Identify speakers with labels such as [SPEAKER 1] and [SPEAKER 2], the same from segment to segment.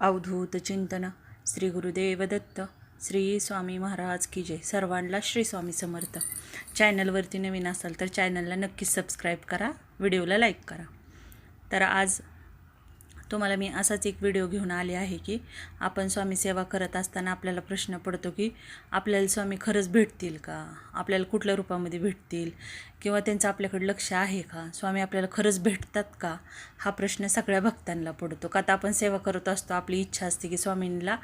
[SPEAKER 1] अवधूत चिंतन. श्री गुरुदेव दत्त. श्री स्वामी महाराज की जय. सर्वांना श्री स्वामी समर्थ. चॅनलवरती नवीन असाल तर चॅनलला नक्कीच सबस्क्राईब करा. व्हिडिओला लाईक करा. तर आज तुम्हाला मी असाच एक व्हिडिओ घेऊन आले आहे की आपण स्वामी सेवा करत असताना आपल्याला प्रश्न पडतो की आपल्याला स्वामी खरंच भेटतील का? आपल्याला कुठल्या रूपामध्ये भेटतील? किंवा त्यांचं आपल्याकडे लक्ष आहे का? स्वामी आपल्याला खरंच भेटतात का? हा प्रश्न सगळ्या भक्तांना पडतो. का तर आपण सेवा करत असतो आपली इच्छा असते की स्वामींना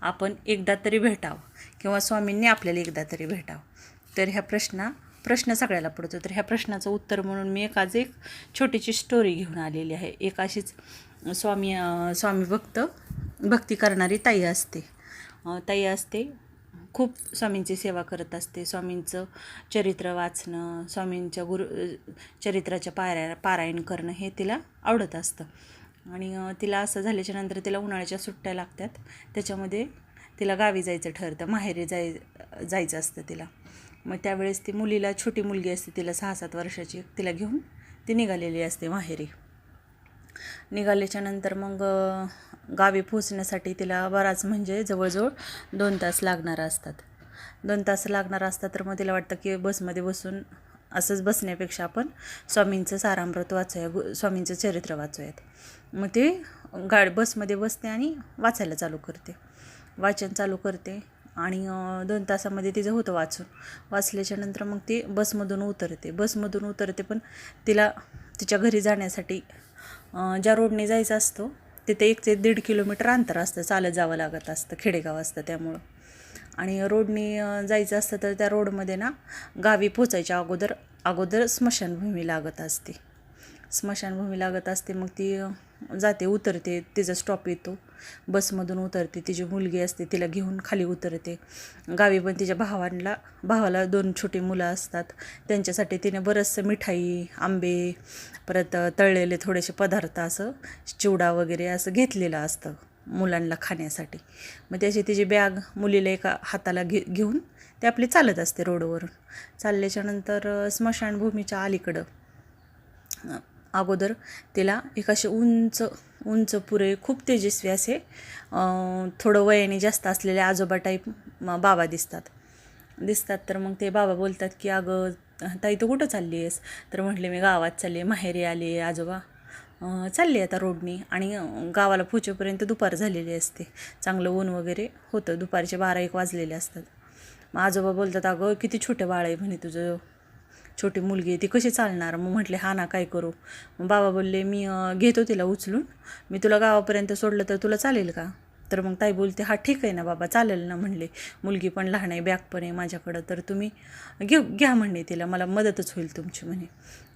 [SPEAKER 1] आपण एकदा तरी भेटावं. किंवा स्वामींनी आपल्याला एकदा तरी भेटावं. तर ह्या प्रश्ना प्रश्न सगळ्याला पडतो. तर ह्या प्रश्नाचं उत्तर म्हणून मी एक आज एक छोटीशी स्टोरी घेऊन आलेली आहे. एक अशीच स्वामी स्वामी भक्त भक्ती करणारी ताई असते. ताई असते खूप स्वामींची सेवा करत असते. स्वामींचं चरित्र वाचणं स्वामींच्या गुरु चरित्राच्या पाराय पारायण करणं हे तिला आवडत असतं. आणि तिला असं झाल्याच्यानंतर तिला उन्हाळ्याच्या सुट्ट्या लागतात. त्याच्यामध्ये तिला गावी जायचं ठरतं. माहेरी जाय जायचं असतं तिला. मग त्यावेळेस ती मुलीला छोटी मुलगी असते तिला सहा सात वर्षाची तिला घेऊन ती निघालेली असते माहेरी. निघाल्याच्या नंतर मग गावी पोचण्यासाठी तिला बराच म्हणजे जवळजवळ दोन तास लागणार असतात. दोन तास लागणार असतात तर मग तिला वाटतं की बसमध्ये बसून असंच बसण्यापेक्षा आपण स्वामींचं सारामृत वाचूया गु स्वामींचं चरित्र वाचूयात. मग ते गाड बसमध्ये बसते आणि वाचायला चालू करते. वाचन चालू करते. आणि दोन तासामध्ये तिचं होतं वाचून. वाचल्याच्या नंतर मग ती बसमधून उतरते. बसमधून उतरते पण तिला तिच्या घरी जाण्यासाठी ज्या रोडने जायचं असतो तिथे एक ते दीड किलोमीटर अंतर असतं. चालत जावं लागत असतं. खेडेगाव असतं त्यामुळं. आणि रोडने जायचं असतं तर त्या रोडमध्ये ना गावी पोचायच्या अगोदर अगोदर स्मशानभूमी लागत असते. स्मशानभूमी लागत असते मग ती जाते उतरते तिचा स्टॉप येतो. बसमधून उतरते तिची मुलगी असते तिला घेऊन खाली उतरते. गावी पण तिच्या भावांना भावाला दोन छोटी मुलं असतात. त्यांच्यासाठी तिने बरंचसं मिठाई आंबे परत तळलेले थोडेसे पदार्थ असं चिवडा वगैरे असं घेतलेलं असतं मुलांना खाण्यासाठी. मग त्याची तिची बॅग मुलीला एका हाताला घे घेऊन ते आपली चालत असते रोडवरून चालल्याच्यानंतर स्मशानभूमीच्या अलीकडं अगोदर तिला एक असे उंच उंच पुरे खूप तेजस्वी असे थोडं वयाने जास्त असलेले आजोबा टाईप बाबा दिसतात. दिसतात तर मग ते बाबा बोलतात की अगं ताई तू कुठं चालली आहेस? तर म्हटले मी गावात चालली आहे माहेरी आली आहे आजोबा चालले आता रोडनी आणि गावाला पोचेपर्यंत दुपार झालेली असते. चांगलं ऊन वगैरे होतं दुपारचे बारा एक वाजलेले असतात. मग आजोबा बोलतात अगं किती छोटे बाळ आहे म्हणे तुझं छोटी मुलगी आहे ती कशी चालणार? मग म्हटले हा ना काय करू? मग बाबा बोलले मी घेतो तिला उचलून. मी तुला गावापर्यंत सोडलं तर तुला चालेल का? तर मग ताई बोलते हा ठीक आहे ना बाबा चालेल ना म्हणले. मुलगी पण लहान आहे बॅग पण आहे माझ्याकडं तर तुम्ही घेऊ घ्या म्हणले तिला मला मदतच होईल तुमची म्हणे.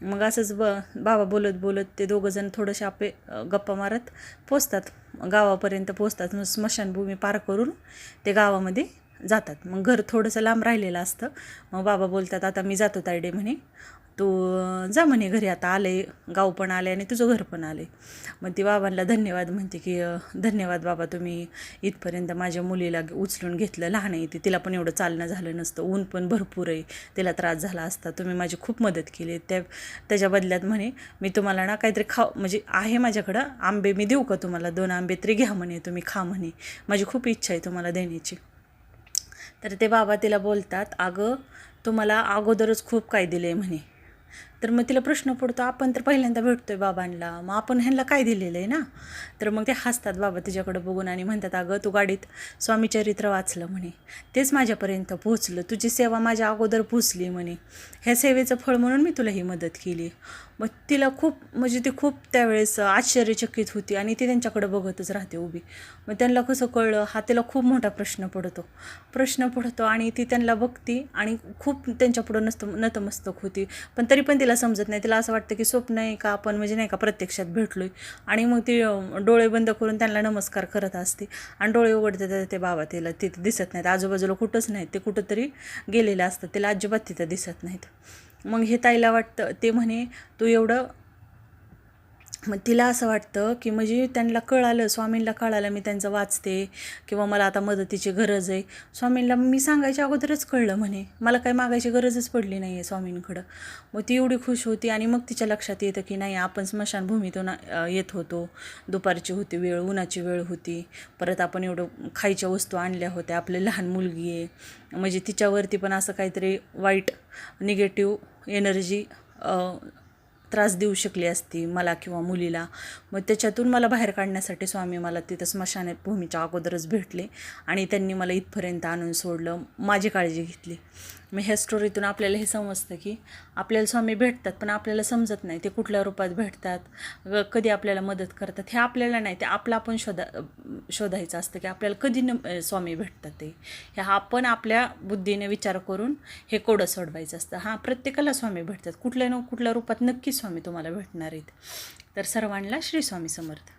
[SPEAKER 1] मग असंच ब बाबा बोलत बोलत ते दोघंजण थोडंसे आपले गप्पा मारत पोचतात. गावापर्यंत पोचतात मग स्मशानभूमी पार करून ते गावामध्ये जातात. मग घर थोडंसं लांब राहिलेलं असतं. मग बाबा बोलतात आता मी जातो तायडे म्हणे. तू जा म्हणे घरी. आता आले गाव पण आले आणि तुझं घर पण आले. मग ती बाबांना धन्यवाद म्हणते की धन्यवाद बाबा तुम्ही इथपर्यंत माझ्या मुलीला उचलून घेतलं. लहान आहे ती. तिला पण एवढं चालणं झालं नसतं. ऊन पण भरपूर आहे. तिला त्रास झाला असता. तुम्ही माझी खूप मदत केली त्या त्याच्या बदल्यात म्हणे मी तुम्हाला ना काहीतरी खाऊ म्हणजे आहे माझ्याकडं. आंबे मी देऊ का तुम्हाला? दोन आंबे तरी घ्या म्हणे. तुम्ही खा म्हणे. माझी खूप इच्छा आहे तुम्हाला देण्याची. तर ते बाबा तिला बोलतात अगं तुम्हाला अगोदरच खूप काय दिले म्हणे. तर मग तिला प्रश्न पडतो आपण तर पहिल्यांदा भेटतो आहे बाबांना मग आपण ह्यांना काय दिलेलं आहे ना? तर मग ते हसतात बाबा तिच्याकडं बघून. आणि म्हणतात अगं तू गाडीत स्वामीचरित्र वाचलं म्हणे तेच माझ्यापर्यंत पोहोचलं तुझी सेवा माझ्या अगोदर पोचली म्हणे ह्या सेवेचं फळ म्हणून मी तुला ही मदत केली. मग तिला खूप म्हणजे ती खूप त्यावेळेस आश्चर्यचकित होती आणि ती त्यांच्याकडं बघतच राहते उभी. मग त्यांना कसं कळलं हा तिला खूप मोठा प्रश्न पडतो. प्रश्न पडतो आणि ती त्यांना बघती आणि खूप त्यांच्यापुढं नसत नतमस्तक होती. पण तरी पण तिला समजत नाही. तिला असं वाटतं की स्वप्न आहे का आपण म्हणजे नाही का प्रत्यक्षात भेटलो आहे आणि मग ती डोळे बंद करून त्यांना नमस्कार करत असते. आणि डोळे उघडते तर ते बाबा तिला तिथे दिसत नाहीत. आजूबाजूला कुठंच नाहीत. ते कुठंतरी गेलेलं असतं तिला अजिबात तिथं दिसत नाहीत. मग हे ताईला वाटतं ते म्हणे तू एवढं मग तिला असं वाटतं की म्हणजे त्यांना कळालं स्वामींना कळालं मी त्यांचं वाचते किंवा मला आता मदतीची गरज आहे. स्वामींना मी सांगायच्या अगोदरच कळलं म्हणे. मला काही मागायची गरजच पडली नाही आहे स्वामींकडं. मग ती एवढी खुश होती आणि मग तिच्या लक्षात येतं की नाही आपण स्मशानभूमीतून येत होतो. दुपारची होती वेळ उन्हाची वेळ होती. परत आपण एवढं खायच्या वस्तू आणल्या होत्या. आपली लहान मुलगी आहे. म्हणजे तिच्यावरती पण असं काहीतरी वाईट निगेटिव्ह एनर्जी त्रास देऊ शकली असती मला किंवा मुलीला. मग त्याच्यातून मला बाहेर काढण्यासाठी स्वामी मला तिथं स्मशान भूमीच्या अगोदरच भेटले आणि त्यांनी मला इथपर्यंत आणून सोडलं. माझी काळजी घेतली. मग ह्या स्टोरीतून आपल्याला हे समजतं की आपल्याला स्वामी भेटतात पण आपल्याला समजत नाही ते कुठल्या रूपात भेटतात कधी आपल्याला मदत करतात हे आपल्याला नाही ते आपलं आपण शोधा शोधायचं असतं की आपल्याला कधी न स्वामी भेटतात ते. हे आपण आपल्या बुद्धीने विचार करून हे कोडं सोडवायचं असतं. हां प्रत्येकाला स्वामी भेटतात. कुठल्या न कुठल्या रूपात नक्की स्वामी तुम्हाला भेटणार आहेत. तर सर्वांना श्री स्वामी समर्थ.